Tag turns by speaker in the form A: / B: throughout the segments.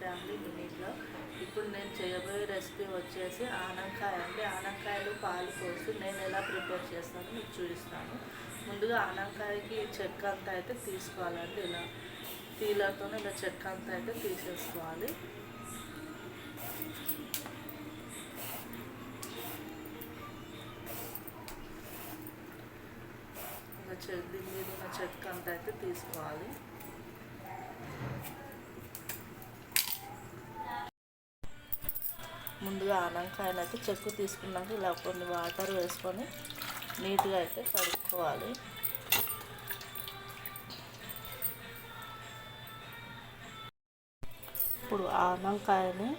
A: Family యూనిట్లో ఇప్పుడు నేను చేయబోయే రెసిపీ వచ్చేసి ఆనంకాయ అండి. ఆనంకాయలు పాలు పోసి నేను ఎలా ప్రిపేర్ చేస్తానో మీకు చూపిస్తాను. ముందుగా ఆనంకాయకి చెక్క అంతా అయితే తీసుకోవాలండి ఇలా. తీలతో ఇలా చెక్క అంతా అయితే తీసేసుకోవాలి. ఇలా దీని మీద ఉన్న చెక్క అంతా అయితే తీసుకోవాలి. ముందుగా ఆనకాయలు అయితే చెక్కు తీసుకున్నాక ఇలా కొన్ని వాటర్ వేసుకొని నీట్గా అయితే కడుక్కోవాలి. ఇప్పుడు ఆనంకాయని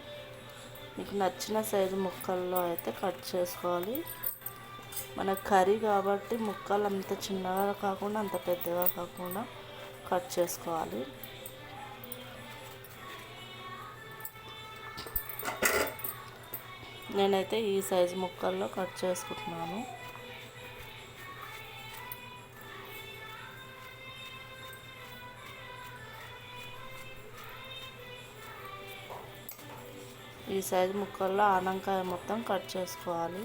A: మీకు నచ్చిన సైజు ముక్కల్లో అయితే కట్ చేసుకోవాలి. మన కర్రీ కాబట్టి ముక్కలు అంత చిన్నగా కాకుండా అంత పెద్దగా కాకుండా కట్ చేసుకోవాలి. నేనైతే ఈ సైజు ముక్కల్లో కట్ చేసుకుంటున్నాను. ఈ సైజు ముక్కల్లో ఆనంకాయ మొత్తం కట్ చేసుకోవాలి.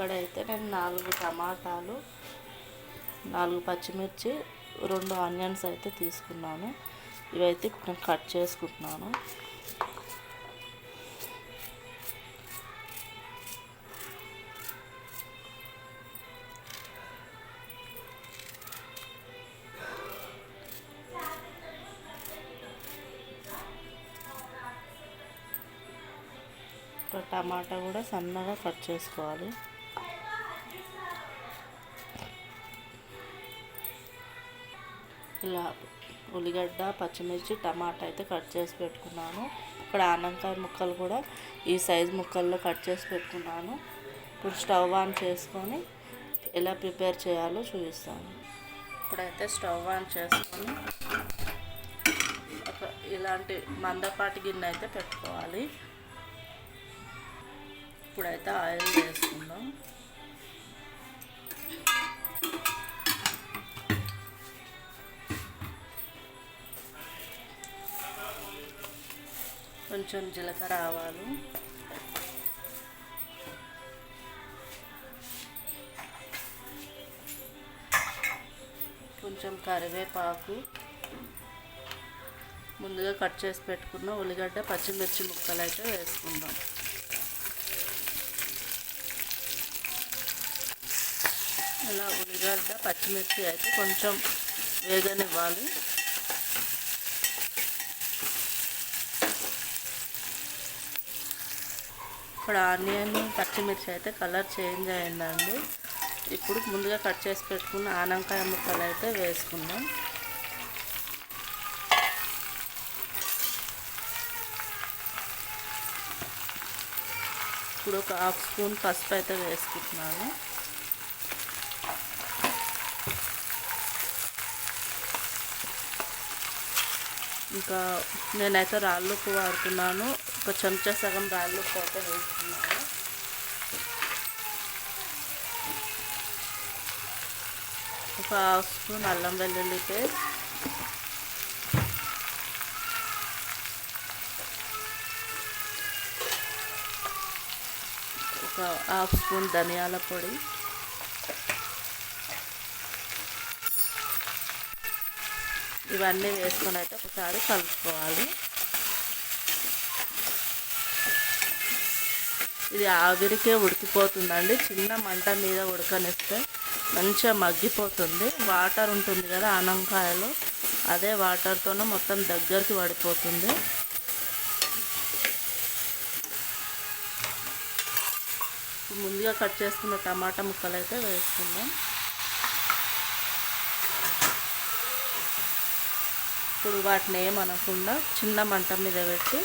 A: ఇక్కడైతే నేను నాలుగు టమాటాలు నాలుగు పచ్చిమిర్చి రెండు ఆనియన్స్ అయితే తీసుకున్నాను. ఇవైతే ఇప్పుడు నేను కట్ చేసుకుంటున్నాను. టమాటా కూడా సన్నగా కట్ చేసుకోవాలి. ఇలా ఉల్లిగడ్డ పచ్చిమిర్చి టమాటా అయితే కట్ చేసి పెట్టుకున్నాను. ఇక్కడ ఆనంకాయ ముక్కలు కూడా ఈ సైజు ముక్కల్లో కట్ చేసి పెట్టుకున్నాను. ఇప్పుడు స్టవ్ ఆన్ చేసుకొని ఎలా ప్రిపేర్ చేయాలో చూపిస్తాను. ఇప్పుడైతే స్టవ్ ఆన్ చేసుకొని ఒక ఇలాంటి మందపాటి గిన్నె అయితే పెట్టుకోవాలి. ఇప్పుడైతే ఆయిల్ వేసుకుందాం. కొంచెం జీలకర్ర ఆవాలు. కొంచెం కరివేపాకు. ముందుగా కట్ చేసి పెట్టుకున్న ఉల్లిగడ్డ పచ్చిమిర్చి ముక్కలు అయితే వేసుకుందాం. ఇలా ఉల్లిగడ్డ పచ్చిమిర్చి అయితే కొంచెం వేగనివ్వాలి. ఇక్కడ ఆనియన్ పచ్చిమిర్చి అయితే కలర్ చేంజ్ అయిందండి. ఇప్పుడు ముందుగా కట్ చేసి పెట్టుకున్న ఆనంకాయ ముక్కలు అయితే వేసుకుందాం. ఇప్పుడు ఒక హాఫ్ స్పూన్ పసుపు అయితే వేసుకుంటున్నాను. ఇంకా నేనైతే రాళ్ళుప్పు వాడుతున్నాను. ఒక చెంచా సగం రాళ్ళు అయితే వేస్తున్నాను ఒక హాఫ్ స్పూన్ అల్లం వెల్లుల్లి పేస్ట్. ఒక హాఫ్ స్పూన్ ధనియాల పొడి. ఇవన్నీ వేసుకొని అయితే ఒకసారి కలుపుకోవాలి. ఇది ఆవిరికే ఉడికిపోతుందండి. చిన్న మంట మీద ఉడకనిస్తే మంచిగా మగ్గిపోతుంది. వాటర్ ఉంటుంది కదా ఆనంకాయలో అదే వాటర్తోనే మొత్తం దగ్గరికి పడిపోతుంది. ముందుగా కట్ చేసుకున్న టమాటా ముక్కలు అయితే వేసుకుందాం. ఇప్పుడు వాటిని ఏమనకుండా చిన్న మంట మీద పెట్టి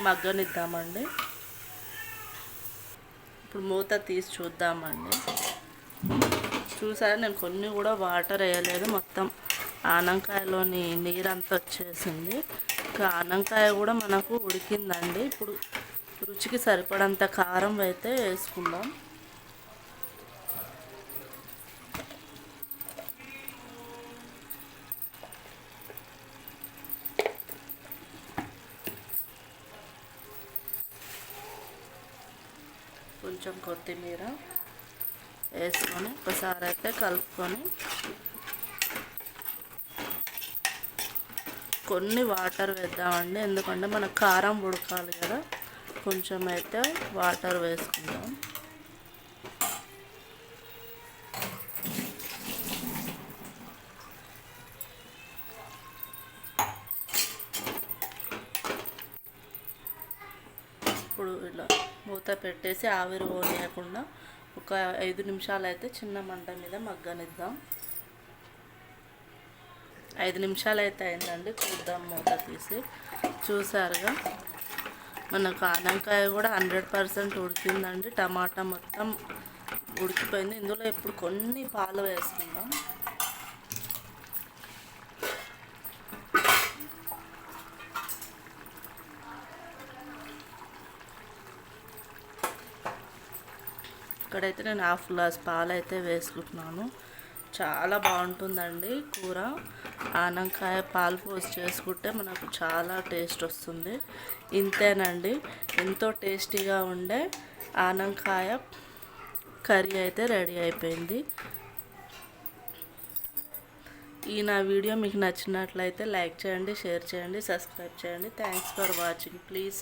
A: మగ్గనిద్దామండి ఇప్పుడు మూత తీసి చూద్దామండి. చూసారా నేను కొన్ని కూడా వాటర్ వేయలేదు. మొత్తం ఆనంకాయలోని నీరంతా వచ్చేసింది. ఇంకా ఆనంకాయ కూడా మనకు ఉడికిందండి. ఇప్పుడు రుచికి సరిపడంత కారం అయితే వేసుకుందాం. కొంచెం కొత్తిమీర వేసుకొని ఒకసారి అయితే కలుపుకొని కొన్ని వాటర్ వేద్దామండి. ఎందుకంటే మన కారం ఉడకాలి కదా. కొంచెం అయితే వాటర్ వేసుకుందాం ఇప్పుడు ఇలా మూత పెట్టేసి ఆవిరి పోనీయకుండా ఒక ఐదు నిమిషాలు అయితే చిన్న మంట మీద మగ్గనిద్దాం. ఐదు నిమిషాలు అయితే అయిందండి చూద్దాం మూత తీసి. చూసారుగా మనకు ఆనంకాయ కూడా హండ్రెడ్ పర్సెంట్ ఉడికిందండి టమాటా మొత్తం ఉడికిపోయింది. ఇందులో ఇప్పుడు కొన్ని పాలు వేసుకుందాం. ఇక్కడైతే నేను హాఫ్ గ్లాస్ పాలు అయితే వేసుకుంటున్నాను. చాలా బాగుంటుందండి కూర. ఆనంకాయ పాలు పోసి చేసుకుంటే మనకు చాలా టేస్ట్ వస్తుంది. ఇంతేనండి. ఎంతో టేస్టీగా ఉండే ఆనంకాయ కర్రీ అయితే రెడీ అయిపోయింది. ఈ నా వీడియో మీకు నచ్చినట్లయితే లైక్ చేయండి షేర్ చేయండి సబ్స్క్రైబ్ చేయండి. Thanks for watching. ప్లీజ్